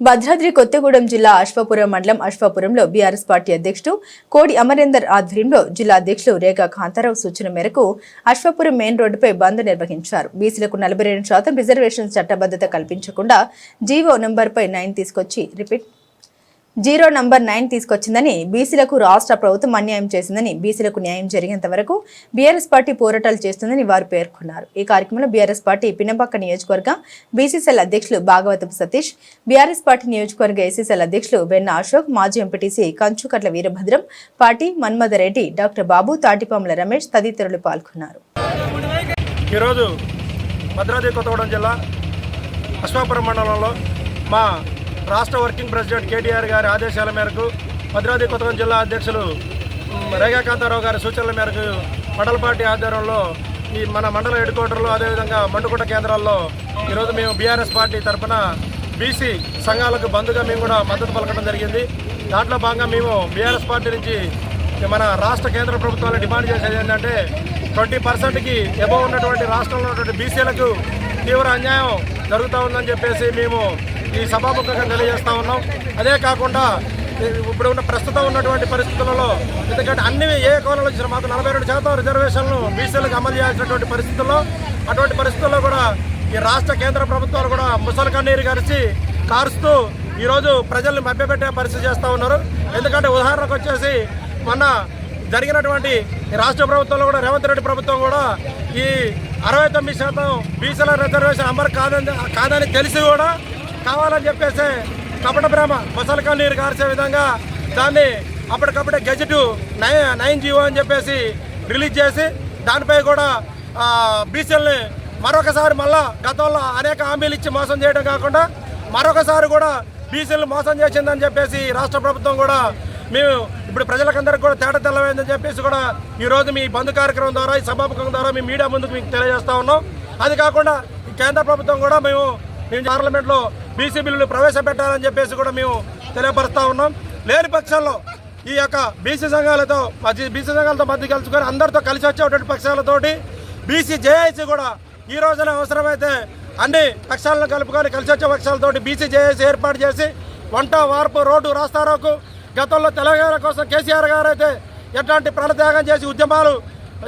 భద్రాద్రి కొత్తగూడెం జిల్లా అశ్వపురం మండలం అశ్వపురంలో BRS party అధ్యక్షుడు కోడి అమరేందర్ ఆధ్వర్యంలో జిల్లా అధ్యక్షులు రేఖా కాంతారావు సూచన మేరకు అశ్వపురం మెయిన్ రోడ్డుపై బంద్ నిర్వహించారు. బీసీలకు నలభై రెండు శాతం రిజర్వేషన్ చట్టబద్దత కల్పించకుండా జీవో నంబర్పై నైన్ తీసుకొచ్చి రిపీట్ జీరో నంబర్ నైన్ తీసుకొచ్చిందని బీసీలకు రాష్ట్ర ప్రభుత్వం అన్యాయం చేసిందని బీసీలకు న్యాయం జరిగేంత వరకు బీఆర్ఎస్ పార్టీ పోరాటాలు చేస్తుందని వారు పేర్కొన్నారు. ఈ కార్యక్రమంలో బీఆర్ఎస్ పార్టీ పినపక్క నియోజకవర్గ బీసీసీఎల్ అధ్యక్షులు భాగవతం సతీష్ బీఆర్ఎస్ పార్టీ నియోజకవర్గ ఏసీసీఎల్ అధ్యక్షులు వెన్న అశోక్ మాజీ MPTC Kanchukatla Veerabhadram party Manmatha Reddy doctor Babu Tatipamula Ramesh తదితరులు పాల్గొన్నారు. ఈరోజు భద్రాద్రి కొత్తగూడెం జిల్లా అశ్వాపురం మండలంలో మా రాష్ట్ర వర్కింగ్ ప్రెసిడెంట్ కేటీఆర్ గారి ఆదేశాల మేరకు భద్రాద్రి కొత్తగూడెం జిల్లా అధ్యక్షులు రేఖాకాంతారావు గారి సూచనల మేరకు మండల పార్టీ ఆధ్వర్యంలో ఈ మన మండల హెడ్ క్వార్టర్లో అదేవిధంగా మండుకుంట కేంద్రాల్లో ఈరోజు మేము బీఆర్ఎస్ పార్టీ తరఫున బీసీ సంఘాలకు బంధుగా మేము కూడా మద్దతు పలకడం జరిగింది. దాంట్లో భాగంగా మేము బీఆర్ఎస్ పార్టీ నుంచి మన రాష్ట్ర కేంద్ర ప్రభుత్వాలు డిమాండ్ చేసేది ఏంటంటే ట్వంటీ పర్సెంట్కి ఎబో ఉన్నటువంటి రాష్ట్రంలో ఉన్నటువంటి బీసీలకు తీవ్ర అన్యాయం జరుగుతూ ఉందని చెప్పేసి మేము ఈ సభాముఖంగా తెలియజేస్తా ఉన్నాం. అదే కాకుండా ఇప్పుడు ఉన్న ప్రస్తుతం ఉన్నటువంటి పరిస్థితులలో ఎందుకంటే అన్ని ఏ కోణంలో ఇచ్చిన మాకు నలభై రెండు శాతం రిజర్వేషన్లు బీసీలకు అమలు చేయాల్సినటువంటి పరిస్థితుల్లో అటువంటి పరిస్థితుల్లో కూడా ఈ రాష్ట్ర కేంద్ర ప్రభుత్వాలు కూడా ముసలి కన్నీరు కరిచి కారుస్తూ ఈరోజు ప్రజల్ని మభ్యపెట్టే పరిస్థితి చేస్తూ ఉన్నారు. ఎందుకంటే ఉదాహరణకు వచ్చేసి మొన్న జరిగినటువంటి ఈ రాష్ట్ర ప్రభుత్వంలో కూడా రేవంత్ రెడ్డి ప్రభుత్వం కూడా ఈ అరవై తొమ్మిది శాతం బీసీల రిజర్వేషన్ అమలు కాదని కాదని తెలిసి కూడా కావాలని చెప్పేసి కపట ప్రేమ ముసలికా నీరు కార్చే విధంగా దాన్ని అప్పటికప్పుడే గెజెట్ నయ నైన్ జీవో అని చెప్పేసి రిలీజ్ చేసి దానిపై కూడా బీసీలని మరొకసారి మళ్ళా గతంలో అనేక హామీలు ఇచ్చి మోసం చేయడం కాకుండా మరొకసారి కూడా బీసీలు మోసం చేసిందని చెప్పేసి రాష్ట్ర ప్రభుత్వం కూడా మేము ఇప్పుడు ప్రజలకందరికీ కూడా తేడా తెల్లమైందని చెప్పేసి కూడా ఈరోజు మీ బంధు కార్యక్రమం ద్వారా ఈ సభాముఖం ద్వారా మీ మీడియా ముందుకు మీకు తెలియజేస్తా ఉన్నాం. అది కాకుండా కేంద్ర ప్రభుత్వం కూడా మేము మేము పార్లమెంట్లో బీసీ బిల్లులు ప్రవేశపెట్టాలని చెప్పేసి కూడా మేము తెలియపరుస్తూ ఉన్నాం. లేని పక్షంలో ఈ యొక్క బీసీ సంఘాలతో మధ్య బీసీ సంఘాలతో మధ్య కలుసుకొని అందరితో కలిసి వచ్చేటువంటి పక్షాలతోటి బీసీ జేఐసీ కూడా ఈ రోజున అవసరమైతే అన్ని పక్షాలను కలుపుకొని కలిసి వచ్చే పక్షాలతోటి బీసీ జేఏసీ ఏర్పాటు చేసి వంట వార్పు రోడ్డు రాస్తారోకు గతంలో తెలంగాణ కోసం కేసీఆర్ గారు అయితే ఎట్లాంటి ప్రాణత్యాగం చేసి ఉద్యమాలు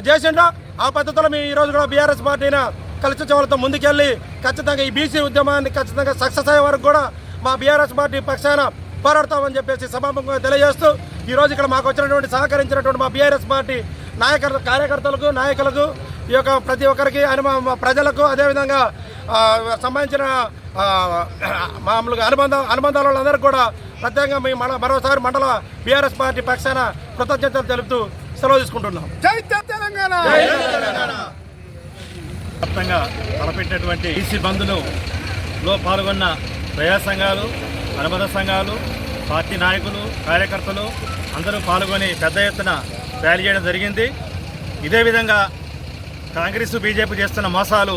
చేసిండో ఆ పద్ధతిలో మేము ఈ రోజు కూడా బీఆర్ఎస్ పార్టీని కలిసి వచ్చే వాళ్ళతో ముందుకెళ్ళి ఖచ్చితంగా ఈ బీసీ ఉద్యమాన్ని ఖచ్చితంగా సక్సెస్ అయ్యే వరకు కూడా మా బీఆర్ఎస్ పార్టీ పక్షాన పోరాడతామని చెప్పేసి సభాముఖంగా తెలియజేస్తూ ఈ రోజు ఇక్కడ మాకు వచ్చినటువంటి సహకరించినటువంటి మా బీఆర్ఎస్ పార్టీ నాయకర్ కార్యకర్తలకు నాయకులకు ఈ యొక్క ప్రతి ఒక్కరికి మా ప్రజలకు అదేవిధంగా సంబంధించిన మామూలుగా అనుబంధ అనుబంధాల వాళ్ళందరికీ కూడా ప్రత్యేకంగా మీ మన మరోసారి మండల బీఆర్ఎస్ పార్టీ పక్షాన కృతజ్ఞతలు తెలుపుతూ సెలవు తీసుకుంటున్నాం. జై తెలంగాణ! వ్యాప్తంగా తలపెట్టినటువంటి ఈసీ బంధును లో పాల్గొన్న ప్రజా సంఘాలు అనుబంధ సంఘాలు పార్టీ నాయకులు కార్యకర్తలు అందరూ పాల్గొని పెద్ద ఎత్తున ర్యాలీ చేయడం జరిగింది. ఇదే విధంగా కాంగ్రెస్ బీజేపీ చేస్తున్న మోసాలు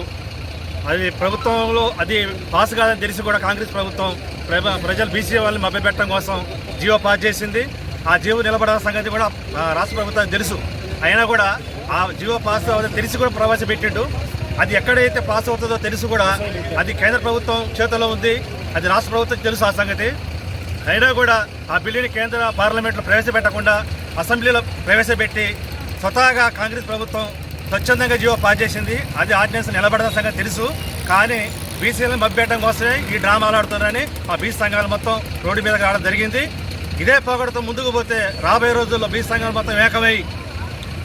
అది ప్రభుత్వంలో అది పాస్ కాదని తెలిసి కూడా కాంగ్రెస్ ప్రభుత్వం ప్రజ ప్రజలు బీసీ వాళ్ళని మభ్యపెట్టడం కోసం జియో పాస్ చేసింది. ఆ జియో నిలబడాల సంగతి కూడా రాష్ట్ర ప్రభుత్వానికి తెలుసు. అయినా కూడా ఆ జియో పాస్ తెలిసి కూడా ప్రవేశపెట్టిండు. అది ఎక్కడైతే పాస్ అవుతుందో తెలుసు కూడా అది కేంద్ర ప్రభుత్వం చేతిలో ఉంది అది రాష్ట్ర ప్రభుత్వం తెలుసు ఆ సంగతి. అయినా కూడా ఆ బిల్లుని కేంద్ర పార్లమెంట్లో ప్రవేశపెట్టకుండా అసెంబ్లీలో ప్రవేశపెట్టి స్వతహాగా కాంగ్రెస్ ప్రభుత్వం స్వచ్ఛందంగా జీవో పాస్ చేసింది. అది ఆర్డినెన్స్ నిలబడిన సంగతి తెలుసు. కానీ బీసీలను మభ్యపెట్టడం కోసమే ఈ డ్రామాలు ఆడుతున్నారని ఆ బీసీ సంఘాలు మొత్తం రోడ్డు మీద రావడం జరిగింది. ఇదే పోగొడతో ముందుకు పోతే రాబోయే రోజుల్లో బీసీ సంఘాలు మొత్తం ఏకమై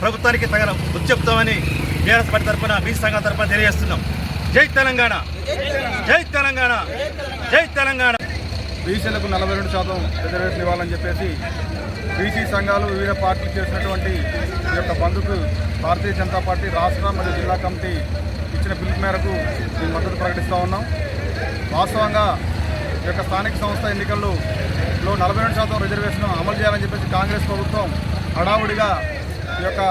ప్రభుత్వానికి తగిన ఉద్యప్తమని చెప్తామని పార్టీ తరఫున బీసీ సంఘం తరఫున తెలియజేస్తున్నాం. జై తెలంగాణ. జై తెలంగాణ. జై తెలంగాణ. బీసీలకు నలభై రెండు శాతం రిజర్వేషన్ ఇవ్వాలని చెప్పేసి బీసీ సంఘాలు వివిధ పార్టీలు చేసినటువంటి ఈ యొక్క బంధుకు భారతీయ జనతా పార్టీ రాష్ట్ర మరియు జిల్లా కమిటీ ఇచ్చిన పిలుపు మేరకు మేము మద్దతు ప్రకటిస్తూ ఉన్నాం. వాస్తవంగా ఈ యొక్క స్థానిక సంస్థ ఎన్నికల్లో నలభై రెండు శాతం రిజర్వేషన్ అమలు చేయాలని చెప్పేసి కాంగ్రెస్ ప్రభుత్వం హడావుడిగా ఈ యొక్క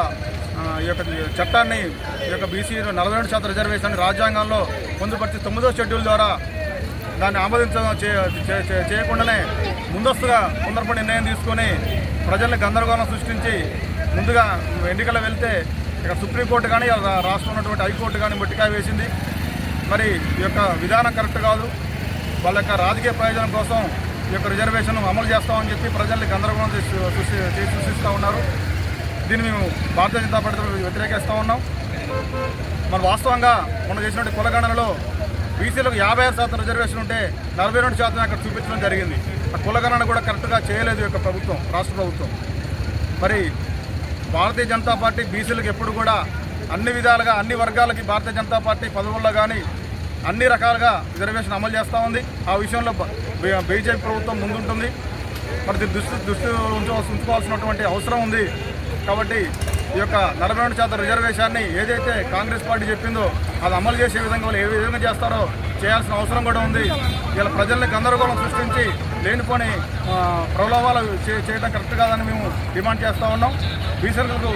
ఈ యొక్క చట్టాన్ని ఈ యొక్క బీసీ నలభై రెండు శాతం రిజర్వేషన్ రాజ్యాంగంలో పొందుపరిచి తొమ్మిదో షెడ్యూల్ ద్వారా దాన్ని ఆమోదించడం చే- చే- చేయకుండానే ముందస్తుగా తొందరపడి నిర్ణయం తీసుకొని ప్రజల్ని గందరగోళం సృష్టించి ముందుగా ఎన్నికలు వెళ్తే ఇక సుప్రీంకోర్టు కానీ రాష్ట్రంలో ఉన్నటువంటి హైకోర్టు కానీ మొట్టికాయ వేసింది. మరి ఈ యొక్క విధానం కరెక్ట్ కాదు. వాళ్ళ యొక్క రాజకీయ ప్రయోజనం కోసం ఈ యొక్క రిజర్వేషన్ అమలు చేస్తామని చెప్పి ప్రజల్ని గందరగోళం చేసి సృష్టి చేసి సృష్టిస్తూ ఉన్నారు. దీన్ని మేము భారతీయ జనతా పార్టీ వ్యతిరేకిస్తూ ఉన్నాం. మన వాస్తవంగా మొన్న చేసినటువంటి కులగణనలో బీసీలకు యాభై ఆరు శాతం రిజర్వేషన్ ఉంటే నలభై రెండు శాతం అక్కడ చూపించడం జరిగింది. ఆ కులగణన కూడా కరెక్ట్గా చేయలేదు యొక్క ప్రభుత్వం రాష్ట్ర ప్రభుత్వం. మరి భారతీయ జనతా పార్టీ బీసీలకు ఎప్పుడు కూడా అన్ని విధాలుగా అన్ని వర్గాలకి భారతీయ జనతా పార్టీ పదవుల్లో కానీ అన్ని రకాలుగా రిజర్వేషన్ అమలు చేస్తూ ఉంది. ఆ విషయంలో బీజేపీ ప్రభుత్వం ముందుంటుంది. మరి దృష్టి దృష్టి ఉంచవలసి ఉంచుకోవాల్సినటువంటి అవసరం ఉంది. కాబట్టి ఈ యొక్క నలభై రెండు శాతం రిజర్వేషన్ని ఏదైతే కాంగ్రెస్ పార్టీ చెప్పిందో అది అమలు చేసే విధంగా వాళ్ళు ఏ విధంగా చేస్తారో చేయాల్సిన అవసరం కూడా ఉంది. ఇలా ప్రజల్ని గందరగోళం సృష్టించి లేనిపోని ప్రలోభాలు చే- చేయడం కరెక్ట్ కాదని మేము డిమాండ్ చేస్తూ ఉన్నాం. బీసీలకు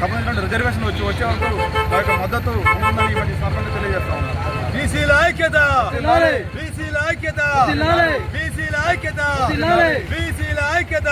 సంబంధించిన రిజర్వేషన్ వచ్చి వచ్చే వరకు ఆ యొక్క మద్దతు ఉంటుందని మధ్య సందర్భంగా తెలియజేస్తా ఉన్నాం. బీసీల ఐక్యత! జిల్లాలే. బీసీల ఐక్యత! జిల్లాలే. బీసీల ఐక్యత! జిల్లాలే. బీసీల ఐక్యత!